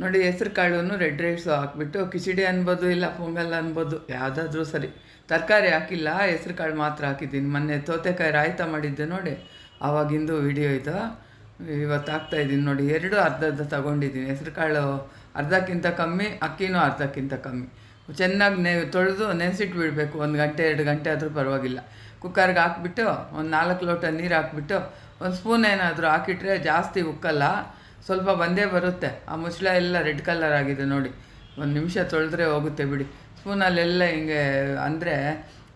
ನೋಡಿ ಹೆಸ್ರು ಕಾಳನ್ನು ರೆಡ್ ರೈಸು ಹಾಕ್ಬಿಟ್ಟು, ಕಿಚಡಿ ಅನ್ಬೋದು ಇಲ್ಲ ಪೊಂಗಲ್ ಅನ್ಬೋದು, ಯಾವುದಾದ್ರೂ ಸರಿ. ತರಕಾರಿ ಹಾಕಿಲ್ಲ, ಹೆಸ್ರು ಕಾಳು ಮಾತ್ರ ಹಾಕಿದ್ದೀನಿ. ಮೊನ್ನೆ ತೋತೆಕಾಯಿ ರಾಯ್ತ ಮಾಡಿದ್ದೆ ನೋಡಿ, ಆವಾಗಿಂದು ವಿಡಿಯೋ ಇದು. ಇವತ್ತು ಹಾಕ್ತಾ ಇದ್ದೀನಿ ನೋಡಿ, ಎರಡು ಅರ್ಧ ಅರ್ಧ ತಗೊಂಡಿದ್ದೀನಿ. ಹೆಸ್ರು ಕಾಳು ಅರ್ಧಕ್ಕಿಂತ ಕಮ್ಮಿ, ಅಕ್ಕಿನೂ ಅರ್ಧಕ್ಕಿಂತ ಕಮ್ಮಿ. ಚೆನ್ನಾಗಿ ನೆ ತೊಳೆದು ನೆನೆಸಿಟ್ಟು ಬಿಡಬೇಕು. ಒಂದು ಗಂಟೆ, ಎರಡು ಗಂಟೆ ಆದರೂ ಪರವಾಗಿಲ್ಲ. ಕುಕ್ಕರ್ಗೆ ಹಾಕ್ಬಿಟ್ಟು, ಒಂದು ನಾಲ್ಕು ಲೋಟ ನೀರು ಹಾಕ್ಬಿಟ್ಟು, ಒಂದು ಸ್ಪೂನ್ ಏನಾದರೂ ಹಾಕಿಟ್ರೆ ಜಾಸ್ತಿ ಉಕ್ಕಲ್ಲ. ಸ್ವಲ್ಪ ಬಂದೇ ಬರುತ್ತೆ. ಆ ಮುಚ್ಚಳ ಎಲ್ಲ ರೆಡ್ ಕಲರ್ ಆಗಿದೆ ನೋಡಿ. ಒಂದು ನಿಮಿಷ ತೊಳೆದ್ರೆ ಹೋಗುತ್ತೆ ಬಿಡಿ. ಸ್ಪೂನಲ್ಲೆಲ್ಲ ಹಿಂಗೆ ಅಂದರೆ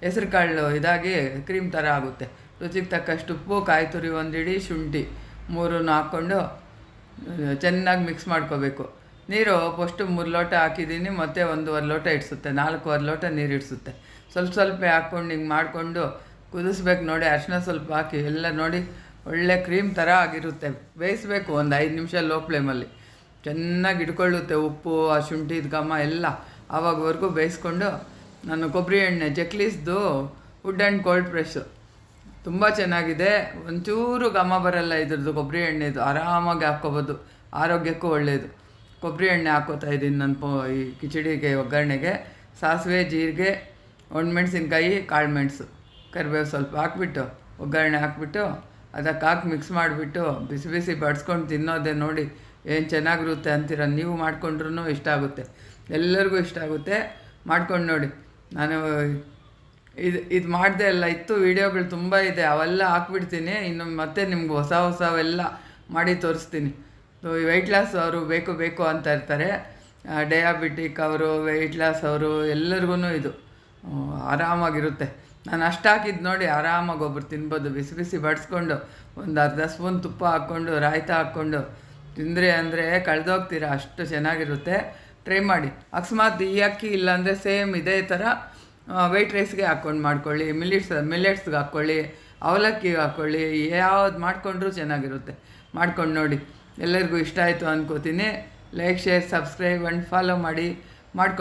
ಹೆಸ್ರು ಕಾಳು ಇದಾಗಿ ಕ್ರೀಮ್ ಥರ ಆಗುತ್ತೆ. ರುಚಿಗೆ ತಕ್ಕಷ್ಟು ಉಪ್ಪು ಕಾಯಿ ತುರಿ ಒಂದು ಇಡೀ ಶುಂಠಿ ಮೂರನ್ನು ಹಾಕ್ಕೊಂಡು ಚೆನ್ನಾಗಿ ಮಿಕ್ಸ್ ಮಾಡ್ಕೋಬೇಕು. ನೀರು ಫಸ್ಟು ಮೂರು ಲೋಟ ಹಾಕಿದ್ದೀನಿ, ಮತ್ತು ಒಂದೂವರೆ ಲೋಟ ಇಡಿಸುತ್ತೆ. ನಾಲ್ಕೂವರೆ ಲೋಟ ನೀರು ಇಡಿಸುತ್ತೆ. ಸ್ವಲ್ಪ ಸ್ವಲ್ಪ ಹಾಕ್ಕೊಂಡು ಹಿಂಗೆ ಮಾಡಿಕೊಂಡು ಕುದಿಸ್ಬೇಕು ನೋಡಿ. ಅರಿಶಿನ ಸ್ವಲ್ಪ ಹಾಕಿ ಎಲ್ಲ ನೋಡಿ. ಒಳ್ಳೆ ಕ್ರೀಮ್ ಥರ ಆಗಿರುತ್ತೆ. ಬೇಯಿಸ್ಬೇಕು ಒಂದು ಐದು ನಿಮಿಷ ಲೋ ಫ್ಲೇಮಲ್ಲಿ ಚೆನ್ನಾಗಿ ಇಟ್ಕೊಳ್ಳುತ್ತೆ ಉಪ್ಪು, ಆ ಶುಂಠಿದ ಘಮ ಎಲ್ಲ. ಆವಾಗವರೆಗೂ ಬೇಯಿಸ್ಕೊಂಡು ನಾನು ಕೊಬ್ಬರಿ ಎಣ್ಣೆ, ಜಕ್ಲೀಸ್ದು ವುಡ್ ಆ್ಯಂಡ್ ಕೋಲ್ಡ್ ಪ್ರೆಸ್ಸು ತುಂಬ ಚೆನ್ನಾಗಿದೆ. ಒಂಚೂರು ಘಮ ಬರಲ್ಲ ಇದ್ರದ್ದು ಕೊಬ್ಬರಿ ಎಣ್ಣೆದು. ಆರಾಮಾಗಿ ಹಾಕ್ಕೋಬೋದು. ಆರೋಗ್ಯಕ್ಕೂ ಒಳ್ಳೆಯದು ಕೊಬ್ಬರಿ ಎಣ್ಣೆ ಹಾಕೋತಾ ಇದ್ದೀನಿ ನಾನು ಪೋ, ಈ ಕಿಚಡಿಗೆ, ಒಗ್ಗರಣೆಗೆ. ಸಾಸಿವೆ, ಜೀರಿಗೆ, ಒಣಮೆಣ್ಸಿನ್ಕಾಯಿ, ಕಾಳು ಮೆಣಸು. ಕರಿಬೇವು ಸ್ವಲ್ಪ ಹಾಕ್ಬಿಟ್ಟು, ಒಗ್ಗರಣೆ ಹಾಕ್ಬಿಟ್ಟು ಅದಕ್ಕೆ ಹಾಕಿ ಮಿಕ್ಸ್ ಮಾಡಿಬಿಟ್ಟು ಬಿಸಿ ಬಿಸಿ ಬಡ್ಸ್ಕೊಂಡು ತಿನ್ನೋದೆ ನೋಡಿ ಏನು ಚೆನ್ನಾಗಿರುತ್ತೆ ಅಂತೀರ. ನೀವು ಮಾಡ್ಕೊಂಡ್ರೂ ಇಷ್ಟ ಆಗುತ್ತೆ. ಎಲ್ಲರಿಗೂ ಇಷ್ಟ ಆಗುತ್ತೆ. ಮಾಡ್ಕೊಂಡು ನೋಡಿ. ನಾನು ಇದು ಇದು ಮಾಡದೆ ಎಲ್ಲ ಇತ್ತು ವೀಡಿಯೋಗಳು ತುಂಬ ಇದೆ. ಅವೆಲ್ಲ ಹಾಕ್ಬಿಡ್ತೀನಿ. ಇನ್ನು ಮತ್ತೆ ನಿಮ್ಗೆ ಹೊಸ ಹೊಸವೆಲ್ಲ ಮಾಡಿ ತೋರಿಸ್ತೀನಿ. ವೆಯ್ಟ್ ಲಾಸ್ ಅವರು ಬೇಕು ಬೇಕು ಅಂತ ಇರ್ತಾರೆ. ಡಯಾಬಿಟಿಕ್ ಅವರು ವೆಯ್ಟ್ ಲಾಸ್ ಅವರು ಎಲ್ಲರಿಗೂ ಇದು. ಆರಾಮಾಗಿರುತ್ತೆ. ನಾನು ಅಷ್ಟಾಕಿದ್ದು ನೋಡಿ ಆರಾಮಾಗಿ ಒಬ್ಬರು ತಿನ್ಬೋದು. ಬಿಸಿ ಬಿಸಿ ಬಡಿಸ್ಕೊಂಡು ಒಂದು ಅರ್ಧ ಸ್ಪೂನ್ ತುಪ್ಪ ಹಾಕ್ಕೊಂಡು, ರಾಯ್ತ ಹಾಕ್ಕೊಂಡು ತಿಂದರೆ ಅಂದರೆ ಕಳೆದೋಗ್ತೀರ? ಅಷ್ಟು ಚೆನ್ನಾಗಿರುತ್ತೆ. ಟ್ರೈ ಮಾಡಿ. ಅಕಸ್ಮಾತ್ ಈ ಅಕ್ಕಿ ಇಲ್ಲಾಂದರೆ ಸೇಮ್ ಇದೇ ಥರ ವೈಟ್ ರೈಸ್ಗೆ ಹಾಕ್ಕೊಂಡು ಮಾಡ್ಕೊಳ್ಳಿ ಮಿಲಿಟ್ಸ್ ಮಿಲ್ಲೆಟ್ಸ್ಗೆ ಹಾಕ್ಕೊಳ್ಳಿ ಅವಲಕ್ಕಿಗೆ ಹಾಕ್ಕೊಳ್ಳಿ ಯಾವ್ದು ಮಾಡಿಕೊಂಡ್ರೂ ಚೆನ್ನಾಗಿರುತ್ತೆ. ಮಾಡ್ಕೊಂಡು ನೋಡಿ. ಎಲ್ಲರಿಗೂ ಇಷ್ಟ ಆಯಿತು ಅಂದ್ಕೋತೀನಿ like share subscribe and follow ಮಾಡಿ. ಮಾಡ್ಕೊಂಡು